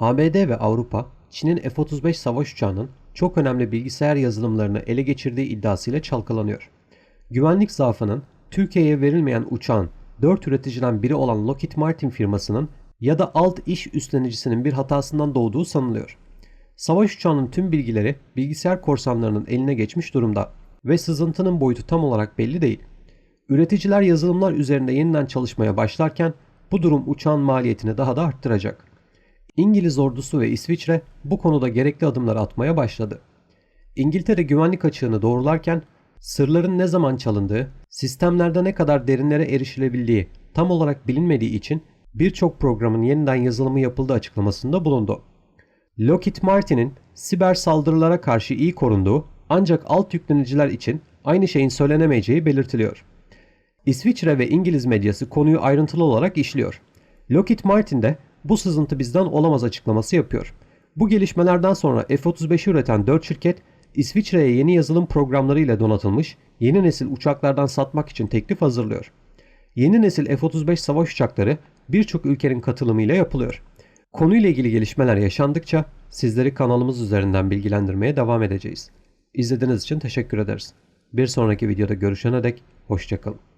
ABD ve Avrupa, Çin'in F-35 savaş uçağının çok önemli bilgisayar yazılımlarını ele geçirdiği iddiasıyla çalkalanıyor. Güvenlik zaafının Türkiye'ye verilmeyen uçağın 4 üreticiden biri olan Lockheed Martin firmasının ya da alt iş üstlenicisinin bir hatasından doğduğu sanılıyor. Savaş uçağının tüm bilgileri bilgisayar korsanlarının eline geçmiş durumda ve sızıntının boyutu tam olarak belli değil. Üreticiler yazılımlar üzerinde yeniden çalışmaya başlarken bu durum uçağın maliyetini daha da arttıracak. İngiliz ordusu ve İsviçre bu konuda gerekli adımlar atmaya başladı. İngiltere güvenlik açığını doğrularken sırların ne zaman çalındığı, sistemlerde ne kadar derinlere erişilebildiği tam olarak bilinmediği için birçok programın yeniden yazılımı yapıldığı açıklamasında bulundu. Lockheed Martin'in siber saldırılara karşı iyi korunduğu ancak alt yükleniciler için aynı şeyin söylenemeyeceği belirtiliyor. İsviçre ve İngiliz medyası konuyu ayrıntılı olarak işliyor. Lockheed Martin de bu sızıntı bizden olamaz açıklaması yapıyor. Bu gelişmelerden sonra F-35'i üreten 4 şirket İsviçre'ye yeni yazılım programları ile donatılmış yeni nesil uçaklardan satmak için teklif hazırlıyor. Yeni nesil F-35 savaş uçakları birçok ülkenin katılımıyla yapılıyor. Konuyla ilgili gelişmeler yaşandıkça sizleri kanalımız üzerinden bilgilendirmeye devam edeceğiz. İzlediğiniz için teşekkür ederiz. Bir sonraki videoda görüşene dek hoşçakalın.